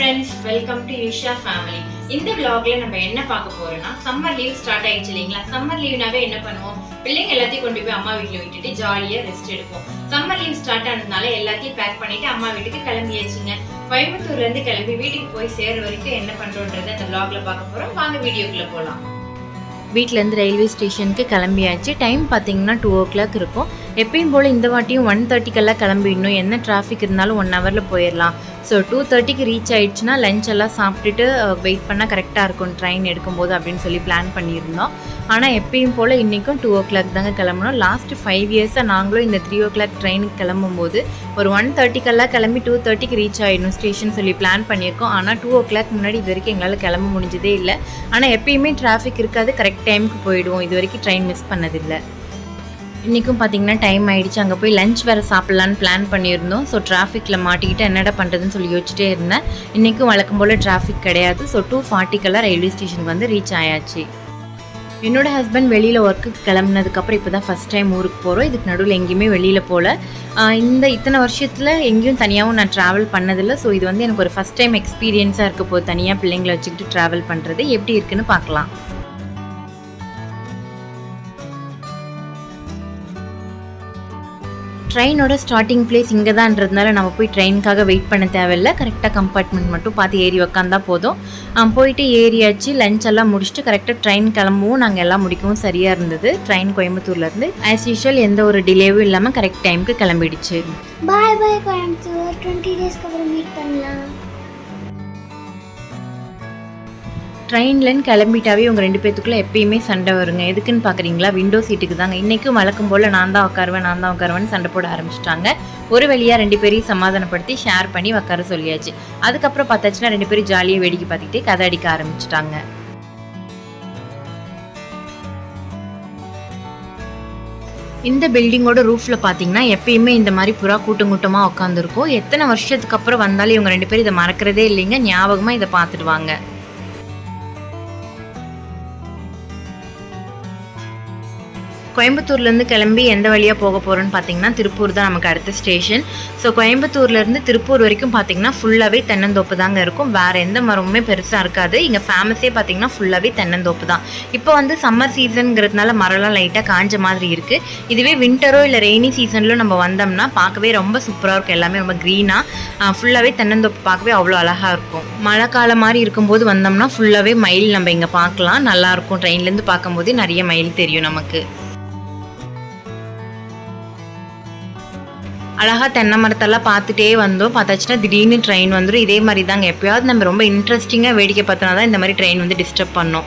Friends welcome to Yusha family இந்த விளாக்ல நம்ம என்ன பார்க்க போறோம்னா சம்மர் லீவ் ஸ்டார்ட் ஆயிடுச்சு இல்லைங்களா? சம்மர் லீவ்னாவே என்ன பண்ணுவோம்? பிள்ளைங்க எல்லாத்தையும் கொண்டு போய் அம்மா வீட்ல விட்டுட்டு ஜாலியா ரெஸ்ட் எடுப்போம். சம்மர் லீவ் ஸ்டார்ட் ஆனதுனால எல்லாத்தையும் பேக் பண்ணிட்டு அம்மா வீட்டுக்கு கிளம்பியாச்சுங்க. கோயம்புத்தூர்ல இருந்து கிளம்பி வீட்டுக்கு போய் சேர வரைக்கும் என்ன பண்றோன்றத அந்த விளாக்ல பார்க்க போறோம். வாங்க வீடியோக்குள்ள போலாம். வீட்டிலேருந்து ரயில்வே ஸ்டேஷனுக்கு கிளம்பியாச்சு. டைம் பார்த்தீங்கன்னா டூ ஓ கிளாக் இருக்கும். எப்பயும் போல் இந்த வாட்டியும் ஒன் தேர்ட்டிக்கெல்லாம் கிளம்பிடணும் என்ன டிராஃபிக் இருந்தாலும் ஒன் ஹவரில் போயிடலாம் ஸோ டூ தேர்ட்டிக்கு ரீச் ஆயிடுச்சுன்னா லஞ்ச் எல்லாம் சாப்பிட்டுட்டு வெயிட் பண்ணால் கரெக்டாக இருக்கும் ட்ரெயின் எடுக்கும்போது அப்படின்னு சொல்லி பிளான் பண்ணியிருந்தோம். ஆனால் எப்பயும் போல் இன்றைக்கும் டூ ஓ கிளாக் தாங்க கிளம்பணும் லாஸ்ட் ஃபைவ் இயர்ஸாக நாங்களும் இந்த த்ரீ ஓ கிளாக் ட்ரெயினுக்கு கிளம்பும்போது ஒரு ஒன் தேர்ட்டிக்கெல்லாம் கிளம்பி டூ தேர்ட்டிக்கு ரீச் ஆகிடணும் ஸ்டேஷன் சொல்லி பிளான் பண்ணியிருக்கோம். ஆனால் டூ ஓ கிளாக் முன்னாடி இது வரைக்கும் எங்களால் கிளம்ப முடிஞ்சதே இல்லை. ஆனால் எப்பயுமே டிராஃபிக் இருக்காது. கரெக்ட் டைமுக்கு போயிடுவோம். இது வரைக்கும் ட்ரெயின் மிஸ் பண்ணதில்லை. இன்றைக்கும் பார்த்தீங்கன்னா டைம் ஆகிடுச்சு அங்கே போய் லஞ்ச் வேறு சாப்பிட்லான்னு பிளான் பண்ணியிருந்தோம். ஸோ டிராஃபிக்கில் மாட்டிக்கிட்டு என்னடா பண்ணுறதுன்னு சொல்லி யோசிச்சுட்டே இருந்தேன். இன்றைக்கும் வழக்கம் போல் டிராஃபிக் கிடையாது. ஸோ டூ ஃபார்ட்டிக்கெல்லாம் ரயில்வே ஸ்டேஷனுக்கு வந்து ரீச் ஆயாச்சு. என்னோட ஹஸ்பண்ட் வெளியில் ஒர்க்குக்கு கிளம்புனதுக்கப்புறம் இப்போ தான் ஃபஸ்ட் டைம் ஊருக்கு போகிறோம் இதுக்கு நடுவில் எங்கேயுமே வெளியில் போகல இந்த இத்தனை வருஷத்தில் எங்கேயும் தனியாகவும் நான் ட்ராவல் பண்ணதில்லை. ஸோ இது வந்து எனக்கு ஒரு ஃபஸ்ட் டைம் எக்ஸ்பீரியன்ஸாக இருக்க போது தனியாக பிள்ளைங்களை வச்சுக்கிட்டு ட்ராவல் பண்ணுறது எப்படி இருக்குன்னு பார்க்கலாம். ட்ரெயினோட ஸ்டார்டிங் பிளேஸ் இங்கே தான்றதுனால நம்ம போய் ட்ரெயினுக்காக வெயிட் பண்ண தேவையில்ல. கரெக்டாக கம்பார்ட்மெண்ட் மட்டும் பார்த்து ஏறி உக்காந்தா போதும். போயிட்டு ஏறியாச்சு லஞ்ச் எல்லாம் முடிச்சுட்டு கரெக்டாக ட்ரெயின் கிளம்பவும். நாங்கள் எல்லாம் முடிக்கவும் சரியாக இருந்தது. ட்ரெயின் கோயம்புத்தூர்லேருந்து. ஆஸ் யூஷுவல் எந்த ஒரு டிலேவும் இல்லாமல் கரெக்ட் டைமுக்கு கிளம்பிடுச்சு. பாய் பாய் கோயம்புத்தூர். டுவெண்ட்டி டேஸ்க்கு அப்புறம் மீட் பண்ணலாம். ட்ரெயின்லன்னு கிளம்பிட்டாவே உங்கள் ரெண்டு பேத்துக்குள்ளே எப்பயுமே சண்டை வருங்க. எதுக்குன்னு பார்க்குறீங்களா விண்டோ சீட்டுக்கு தாங்க. இன்றைக்கும் வழக்கம் போல் நான் தான் உட்காருவேன் நான் தான் உட்காருவேன்னு சண்டை போட ஆரம்பிச்சிட்டாங்க. ஒரு வழியாக ரெண்டு பேரையும் சமாதானப்படுத்தி ஷேர் பண்ணி உட்கார சொல்லியாச்சு. அதுக்கப்புறம் பார்த்தாச்சுன்னா ரெண்டு பேரும் ஜாலியாக வேடிக்கை பார்த்துக்கிட்டே கதை அடிக்க ஆரம்பிச்சிட்டாங்க. இந்த பில்டிங்கோட ரூஃபில் பார்த்தீங்கன்னா எப்பயுமே இந்த மாதிரி புறா கூட்டம் கூட்டமாக உட்காந்துருக்கும் எத்தனை வருஷத்துக்கு அப்புறம் வந்தாலும் இவங்க ரெண்டு பேரும் இதை மறக்கிறதே இல்லைங்க. ஞாபகமாக இதை பார்த்துடுவாங்க. கோயம்புத்தூர்லேருந்து கிளம்பி எந்த வழியாக போக போகிறோன்னு பார்த்தீங்கன்னா திருப்பூர் தான் நமக்கு அடுத்த ஸ்டேஷன். ஸோ கோயம்புத்தூர்லேருந்து திருப்பூர் வரைக்கும் பார்த்தீங்கன்னா ஃபுல்லாகவே தென்னந்தோப்பு தாங்க இருக்கும். வேறு எந்த மரமுமே பெருசாக இருக்காது. இங்கே ஃபேமஸே பார்த்தீங்கன்னா ஃபுல்லாகவே தென்னந்தோப்பு தான். இப்போ வந்து சம்மர் சீசனுங்கிறதுனால மரம்லாம் லைட்டாக காஞ்ச மாதிரி இருக்குது இதுவே வின்டரோ இல்லை ரெய்னி சீசனில் நம்ம வந்தோம்னா பார்க்கவே ரொம்ப சூப்பராக இருக்கும். எல்லாமே ரொம்ப க்ரீனாக ஃபுல்லாகவே தென்னந்தோப்பு பார்க்கவே அவ்வளோ அழகாக இருக்கும். மழை காலம் மாதிரி இருக்கும்போது வந்தோம்னா ஃபுல்லாகவே மயில் நம்ம இங்கே பார்க்கலாம். நல்லாயிருக்கும் ட்ரெயின்லேருந்து பார்க்கும்போது நிறைய மயில் தெரியும் நமக்கு. அழகாக தென்னை மரத்தெல்லாம் பார்த்துட்டே வந்தோம். பார்த்தாச்சுன்னா திடீர்னு ட்ரெயின் வந்துடும் இதே மாதிரி தாங்க எப்போயாவது நம்ம ரொம்ப இன்ட்ரெஸ்டிங்காக வேடிக்கை பார்த்தோன்னா தான் இந்த மாதிரி ட்ரெயின் வந்து டிஸ்டர்ப் பண்ணோம்.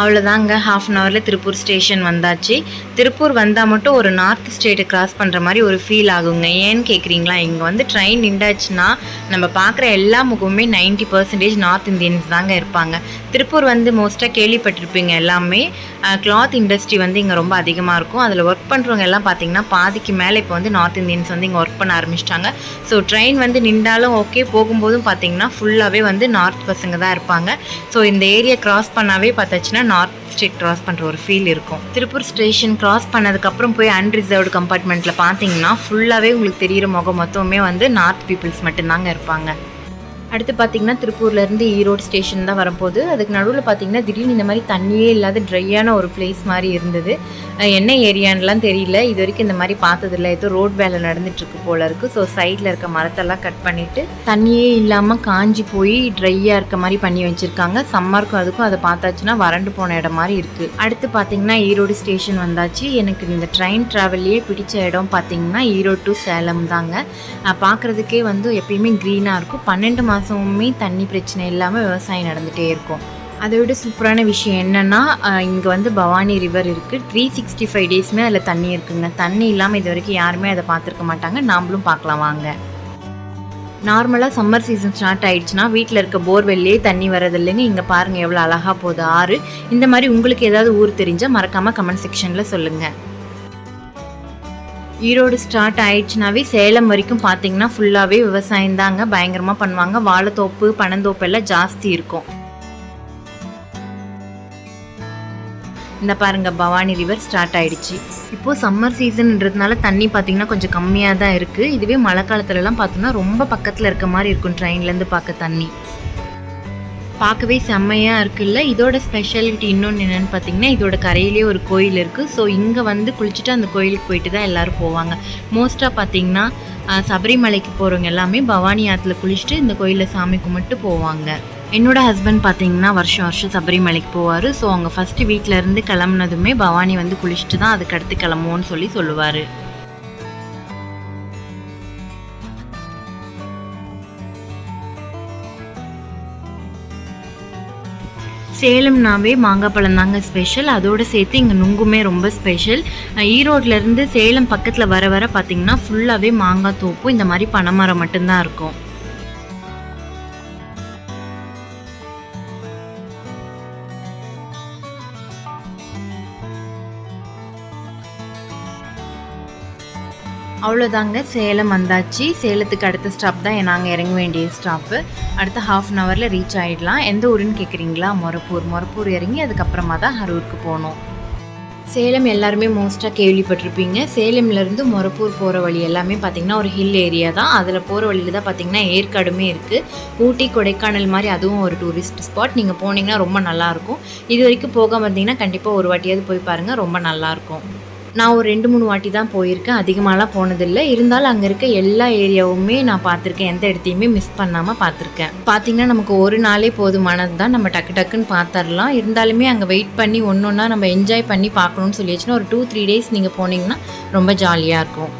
அவ்வளோதாங்க ஹாஃப் அன் ஹவரில் திருப்பூர் ஸ்டேஷன் வந்தாச்சு. திருப்பூர் வந்தால் மட்டும் ஒரு நார்த் ஸ்டேட்டை கிராஸ் பண்ணுற மாதிரி ஒரு ஃபீல் ஆகுங்க. ஏன்னு கேட்குறீங்களா இங்கே வந்து ட்ரெயின் நின்றாச்சுன்னா நம்ம பார்க்குற எல்லா முகமுமே 90% பர்சன்டேஜ் நார்த் இந்தியன்ஸ் தாங்க இருப்பாங்க. திருப்பூர் வந்து மோஸ்ட்டாக கேள்விப்பட்டிருப்பீங்க எல்லாமே. கிளாத் இண்டஸ்ட்ரி வந்து இங்கே ரொம்ப அதிகமாக இருக்கும். அதில் ஒர்க் பண்ணுறவங்க எல்லாம் பார்த்தீங்கன்னா பாதிக்கு மேலே இப்போ வந்து நார்த் இந்தியன்ஸ் வந்து இங்கே ஒர்க் பண்ண ஆரம்பிச்சிட்டாங்க. ஸோ ட்ரெயின் வந்து நின்றாலும் ஓகே போகும்போதும் பார்த்தீங்கன்னா ஃபுல்லாகவே வந்து நார்த் பசங்க தான் இருப்பாங்க. ஸோ இந்த ஏரியா கிராஸ் பண்ணாவே பார்த்தாச்சுன்னா நார்த் ஸ்டேட் கிராஸ் பண்ணுற ஒரு ஃபீல் இருக்கும். திருப்பூர் ஸ்டேஷன் கிராஸ் பண்ணதுக்கப்புறம் போய் அன்ரிசர்வ்டு கம்பார்ட்மெண்ட்டில் பார்த்தீங்கன்னா ஃபுல்லாகவே உங்களுக்கு தெரியிற முகம் மொத்தமே வந்து நார்த் பீப்புள்ஸ் மட்டும்தாங்க இருப்பாங்க. அடுத்து பார்த்தீங்கன்னா திருப்பூர்லேருந்து ஈரோடு ஸ்டேஷன் தான் வரும்போது அதுக்கு நடுவில் பார்த்தீங்கன்னா திடீர்னு இந்த மாதிரி தண்ணியே இல்லாத ட்ரையான ஒரு பிளேஸ் மாதிரி இருந்தது. என்ன ஏரியான்லாம் தெரியல. இது வரைக்கும் இந்த மாதிரி பார்த்ததில்ல. ஏதோ ரோட் வேலை நடந்துட்டுருக்கு போல இருக்குது ஸோ சைடில் இருக்க மரத்தெல்லாம் கட் பண்ணிவிட்டு தண்ணியே இல்லாமல் காஞ்சி போய் ட்ரையாக இருக்க மாதிரி பண்ணி வச்சுருக்காங்க. சம்மருக்கும் அதுக்கும் அதை பார்த்தாச்சுன்னா வறண்டு போன இடம் மாதிரி இருக்குது அடுத்து பார்த்தீங்கன்னா ஈரோடு ஸ்டேஷன் வந்தாச்சு. எனக்கு இந்த ட்ரெயின் ட்ராவல்லையே பிடிச்ச இடம் பார்த்தீங்கன்னா ஈரோடு டு சேலம் தாங்க. பார்க்குறதுக்கே வந்து எப்பயுமே க்ரீனாக இருக்கும். பன்னெண்டு மாதமுமே தண்ணி பிரச்சனை இல்லாமல் விவசாயம் நடந்துகிட்டே இருக்கும். அதை விட சூப்பரான விஷயம் என்னென்னா இங்கே வந்து பவானி ரிவர் இருக்குது த்ரீ சிக்ஸ்டி ஃபைவ் டேஸுமே அதில் தண்ணி இருக்குங்க. தண்ணி இல்லாமல் இது வரைக்கும் யாருமே அதை பார்த்துருக்க மாட்டாங்க. நாமளும் பார்க்கலாம் வாங்க. நார்மலாக சம்மர் சீசன் ஸ்டார்ட் ஆகிடுச்சுன்னா வீட்டில் இருக்க போர்வெல்லே தண்ணி வரது இல்லைங்க இங்கே பாருங்கள் எவ்வளோ அழகாக போகுது ஆறு. இந்த மாதிரி உங்களுக்கு ஏதாவது ஊர் தெரிஞ்சால் மறக்காமல் கமெண்ட் செக்ஷனில் சொல்லுங்கள் ஈரோடு ஸ்டார்ட் ஆயிடுச்சுனாவே சேலம் வரைக்கும் பார்த்தீங்கன்னா ஃபுல்லாகவே விவசாயம் தாங்க பயங்கரமாக பண்ணுவாங்க. வாழைத்தோப்பு பனந்தோப்பு எல்லாம் ஜாஸ்தி இருக்கும். இந்த பாருங்க பவானி ரிவர் ஸ்டார்ட் ஆயிடுச்சு. இப்போது சம்மர் சீசன்ன்றதுனால தண்ணி பார்த்தீங்கன்னா கொஞ்சம் கம்மியாக தான் இருக்குது இதுவே மழை காலத்துலலாம் பார்த்தோம்னா ரொம்ப பக்கத்தில் இருக்க மாதிரி இருக்கும் ட்ரெயின்லேருந்து பார்க்க தண்ணி. பார்க்கவே செம்மையாக இருக்குல்ல? இதோட ஸ்பெஷாலிட்டி இன்னொன்று என்னென்னு பார்த்தீங்கன்னா இதோட கரையிலே ஒரு கோயில் இருக்குது ஸோ இங்கே வந்து குளிச்சுட்டு அந்த கோயிலுக்கு போயிட்டு தான் எல்லோரும் போவாங்க. மோஸ்ட்டாக பார்த்தீங்கன்னா சபரிமலைக்கு போகிறவங்க எல்லாமே பவானி ஆற்றுல குளிச்சுட்டு இந்த கோயிலில் சாமி கும்பிட்டு போவாங்க. என்னோட ஹஸ்பண்ட் பார்த்தீங்கன்னா வருஷம் வருஷம் சபரிமலைக்கு போவார். ஸோ அவங்க ஃபஸ்ட்டு வீட்டிலேருந்து கிளம்புனதுமே பவானி வந்து குளிச்சுட்டு தான் அதுக்கு அடுத்து கிளம்புவோன்னு சொல்லி சொல்லுவார். சேலம்னாவே மாங்காய் பழம் தாங்க ஸ்பெஷல் அதோடு சேர்த்து இங்கே நுங்குமே ரொம்ப ஸ்பெஷல் ஈரோட்லேருந்து சேலம் பக்கத்தில் வர வர பார்த்திங்கன்னா ஃபுல்லாகவே மாங்காய் தோப்பும் இந்த மாதிரி பனைமரம் மட்டும்தான் இருக்கும். அவ்வளோதாங்க. சேலம் வந்தாச்சு. சேலத்துக்கு அடுத்த ஸ்டாப் தான் நாங்கள் இறங்க வேண்டிய ஸ்டாப்பு அடுத்த ஹாஃப் அன் ஹவரில் ரீச் ஆகிடலாம் எந்த ஊருன்னு கேட்குறீங்களா மொரப்பூர். மொரப்பூர் இறங்கி அதுக்கப்புறமா தான் ஹரூருக்கு போகணும். சேலம் எல்லாருமே மோஸ்ட்டாக கேள்விப்பட்டிருப்பீங்க. சேலம்லேருந்து மொரப்பூர் போகிற வழி எல்லாமே பார்த்திங்கன்னா ஒரு ஹில் ஏரியா தான். அதில் போகிற வழியில் தான் பார்த்திங்கன்னா ஏற்காடுமே இருக்குது ஊட்டி கொடைக்கானல் மாதிரி அதுவும் ஒரு டூரிஸ்ட் ஸ்பாட் நீங்கள் போனீங்கன்னா ரொம்ப நல்லாயிருக்கும் இது வரைக்கும் போகாமல் இருந்தீங்கன்னா கண்டிப்பாக ஒரு வாட்டியாவது போய் பாருங்கள் ரொம்ப நல்லாயிருக்கும் நான் ஒரு ரெண்டு மூணு வாட்டி தான் போயிருக்கேன். அதிகமாகலாம் போனதில்லை. இருந்தாலும் அங்கே இருக்க எல்லா ஏரியாவுமே நான் பார்த்துருக்கேன். எந்த இடத்தையுமே மிஸ் பண்ணாமல் பார்த்துருக்கேன். பார்த்தீங்கன்னா நமக்கு ஒரு நாளே போதுமானது தான் நம்ம டக்கு டக்குன்னு பார்த்துடலாம் இருந்தாலுமே அங்கே வெயிட் பண்ணி ஒன்று ஒன்றா நம்ம என்ஜாய் பண்ணி பார்க்கணும்னு சொல்லியாச்சுன்னா ஒரு டூ த்ரீ டேஸ் நீங்கள் போனீங்கன்னா ரொம்ப ஜாலியாக இருக்கும்.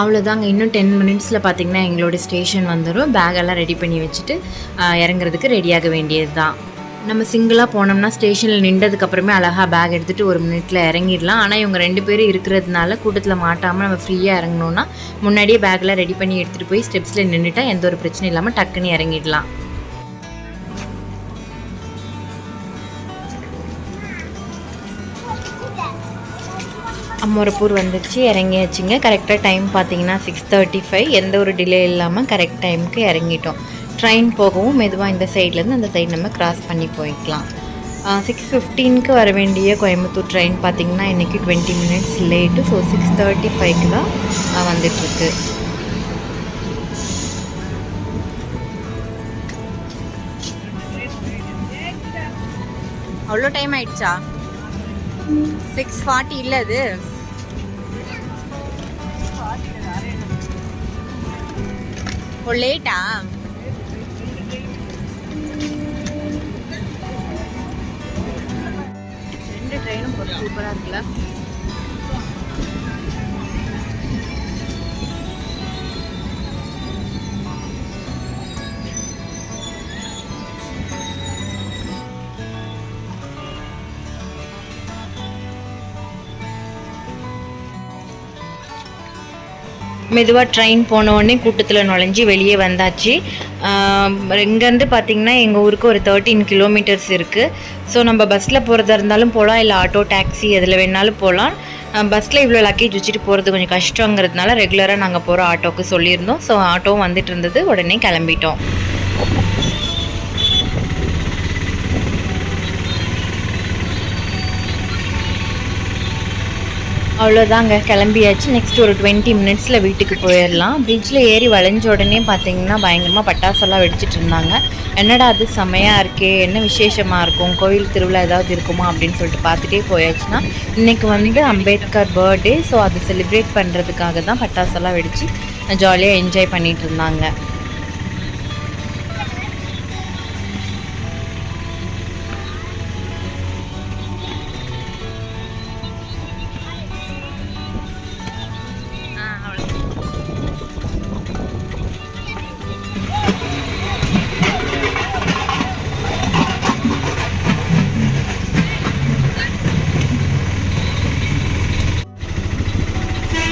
அவ்வளோதாங்க இன்னும் டென் மினிட்ஸில் பார்த்தீங்கன்னா எங்களோட ஸ்டேஷன் வந்துடும் பேக்கெல்லாம் ரெடி பண்ணி வச்சுட்டு இறங்குறதுக்கு ரெடியாக வேண்டியது தான் நம்ம சிங்கிளாக போனோம்னா ஸ்டேஷனில் நின்றதுக்கப்புறமே அழகாக பேக் எடுத்துகிட்டு ஒரு மினிட்ல இறங்கிடலாம். ஆனால் இவங்க ரெண்டு பேரும் இருக்கிறதுனால கூட்டத்தில் மாட்டாமல் நம்ம ஃப்ரீயாக இறங்கணுன்னா முன்னாடியே பேக்கெலாம் ரெடி பண்ணி எடுத்துகிட்டு போய் ஸ்டெப்ஸில் நின்றுட்டால் எந்த ஒரு பிரச்சனையும் இல்லாமல் டக்குன்னு இறங்கிடலாம். அம்மரப்பூர் வந்துச்சு இறங்கியாச்சுங்க. கரெக்டாக டைம் பார்த்தீங்கன்னா சிக்ஸ் தேர்ட்டி ஃபைவ் எந்த ஒரு டிலே இல்லாமல் கரெக்ட் டைமுக்கு இறங்கிட்டோம். ட்ரெயின் போகவும் மெதுவாக இந்த சைட்லேருந்து அந்த சைடு நம்ம கிராஸ் பண்ணி போய்க்கலாம். சிக்ஸ் ஃபிஃப்டீனுக்கு வர வேண்டிய கோயம்புத்தூர் ட்ரெயின் பார்த்தீங்கன்னா இன்றைக்கி twenty minutes late so six thirty ஃபைவ்க்கு தான் வந்துட்டுருக்கு. அவ்வளோ டைம் ஆயிடுச்சா? சிக்ஸ் ஃபார்ட்டி இல்லை அது? ஓ லேட்டா ரெண்டு ட்ரெயினும் சூப்பராக இருக்குல்ல? மெதுவாக ட்ரெயின் போனோடனே கூட்டத்தில் நுழைஞ்சி வெளியே வந்தாச்சு. இங்கேருந்து பார்த்திங்கன்னா எங்கள் ஊருக்கு ஒரு தேர்ட்டீன் கிலோமீட்டர்ஸ் இருக்குது ஸோ நம்ம பஸ்ஸில் போகிறதா இருந்தாலும் போகலாம் இல்லை ஆட்டோ டாக்ஸி எதில் வேணாலும் போகலாம் பஸ்ஸில் இவ்வளோ லக்கேஜ் வச்சுட்டு போகிறது கொஞ்சம் கஷ்டங்கிறதுனால ரெகுலராக நாங்கள் போகிற ஆட்டோவுக்கு சொல்லியிருந்தோம். ஸோ ஆட்டோவும் வந்துட்டு இருந்தது. உடனே கிளம்பிட்டோம். அவ்வளோதாங்க கிளம்பியாச்சு. நெக்ஸ்ட் ஒரு டுவெண்ட்டி மினிட்ஸில் வீட்டுக்கு போயிடலாம் பிரிட்ஜில் ஏறி வளைஞ்ச உடனே பார்த்தீங்கன்னா பயங்கரமாக பட்டாசெல்லாம் வெடிச்சிட்டு இருந்தாங்க. என்னடா அது செமையாக இருக்கே என்ன விசேஷமாக இருக்கும்? கோவில் திருவிழா ஏதாவது இருக்குமா? அப்படின்னு சொல்லிட்டு பார்த்துட்டே போயாச்சுன்னா இன்றைக்கி வந்து அம்பேத்கர் பர்த்டே ஸோ அதை செலிப்ரேட் பண்ணுறதுக்காக தான் பட்டாசெல்லாம் வெடித்து ஜாலியாக என்ஜாய் பண்ணிகிட்டு இருந்தாங்க.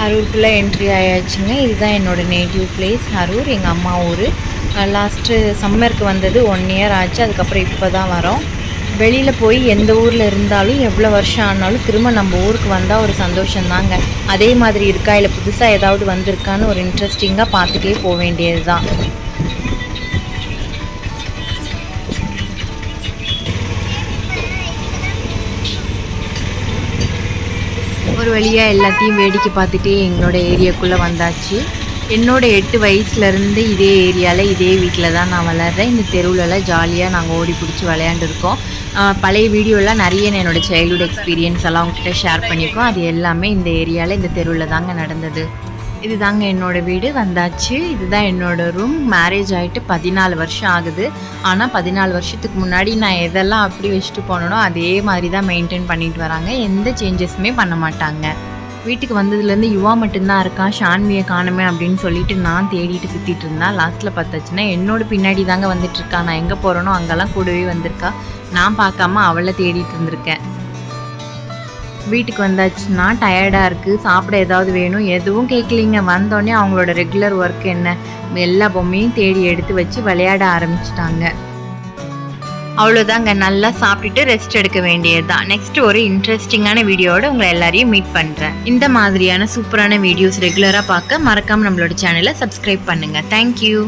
அரூருக்குள்ளே என்ட்ரி ஆயாச்சுங்க. இதுதான் என்னோடய நேட்டிவ் பிளேஸ் அரூர் எங்கள் அம்மா ஊர். லாஸ்ட்டு சம்மருக்கு வந்தது ஒன் இயர் ஆச்சு. அதுக்கப்புறம் இப்போ தான் வரோம். வெளியில் போய் எந்த ஊரில் இருந்தாலும் எவ்வளோ வருஷம் ஆனாலும் திரும்ப நம்ம ஊருக்கு வந்தால் ஒரு சந்தோஷம் தாங்க அதே மாதிரி இருக்கா? இல்லை புதுசாக ஏதாவது வந்திருக்கான்னு ஒரு இன்ட்ரெஸ்டிங்காக பார்த்துட்டே போக வேண்டியது தான் ஒரு வழியாக எல்லாத்தையும் வேடிக்கை பார்த்துட்டு எங்களோட ஏரியாக்குள்ளே வந்தாச்சு. என்னோட எட்டு வயசுலேருந்து இதே ஏரியாவில் இதே வீட்டில் தான் நான் வளர்கிறேன் இந்த தெருவுலலாம் ஜாலியாக நாங்கள் ஓடி பிடிச்சி விளையாண்டுருக்கோம். பழைய வீடியோலாம் நிறைய என்னோடய என்னோட சைல்டுஹுட் எக்ஸ்பீரியன்ஸ் எல்லாம் உங்ககிட்ட ஷேர் பண்ணியிருக்கோம். அது எல்லாமே இந்த ஏரியாவில் இந்த தெருவில் தாங்க நடந்தது. இது தாங்க வீடு. வந்தாச்சு. இதுதான் என்னோடய ரூம் மேரேஜ் ஆகிட்டு பதினாலு வருஷம் ஆகுது. ஆனால் பதினாலு வருஷத்துக்கு முன்னாடி நான் எதெல்லாம் அப்படி வச்சுட்டு போனனோ அதே மாதிரி தான் மெயின்டைன் பண்ணிட்டு வராங்க. எந்த சேஞ்சஸுமே பண்ண மாட்டாங்க. வீட்டுக்கு வந்ததுலேருந்து யுவா மட்டும்தான் இருக்கான் ஷான்வியை காணுமே அப்படின்னு சொல்லிட்டு நான் தேடிட்டு சுற்றிட்டு இருந்தேன். லாஸ்ட்டில் பார்த்தாச்சுன்னா என்னோட பின்னாடி தாங்க வந்துட்டு நான் எங்கே போகிறேனோ அங்கெல்லாம் கூடவே வந்திருக்கா? நான் பார்க்காம அவளை தேடிட்டு இருந்திருக்கேன். வீட்டுக்கு வந்தாச்சுன்னா டயர்டாக இருக்குது சாப்பிட ஏதாவது வேணும்? எதுவும் கேட்கலிங்க வந்தோடனே அவங்களோட ரெகுலர் ஒர்க் என்ன? எல்லா பொம்மையும் தேடி எடுத்து வச்சு விளையாட ஆரம்பிச்சிட்டாங்க. அவ்வளோதாங்க நல்லா சாப்பிட்டுட்டு ரெஸ்ட் எடுக்க வேண்டியது தான் நெக்ஸ்ட் ஒரு இன்ட்ரெஸ்டிங்கான வீடியோவோட உங்களை எல்லாரையும் மீட் பண்ணுறேன் இந்த மாதிரியான சூப்பரான வீடியோஸ் ரெகுலராக பார்க்க மறக்காமல் நம்மளோட சேனலை சப்ஸ்கிரைப் பண்ணுங்கள் தேங்க்யூ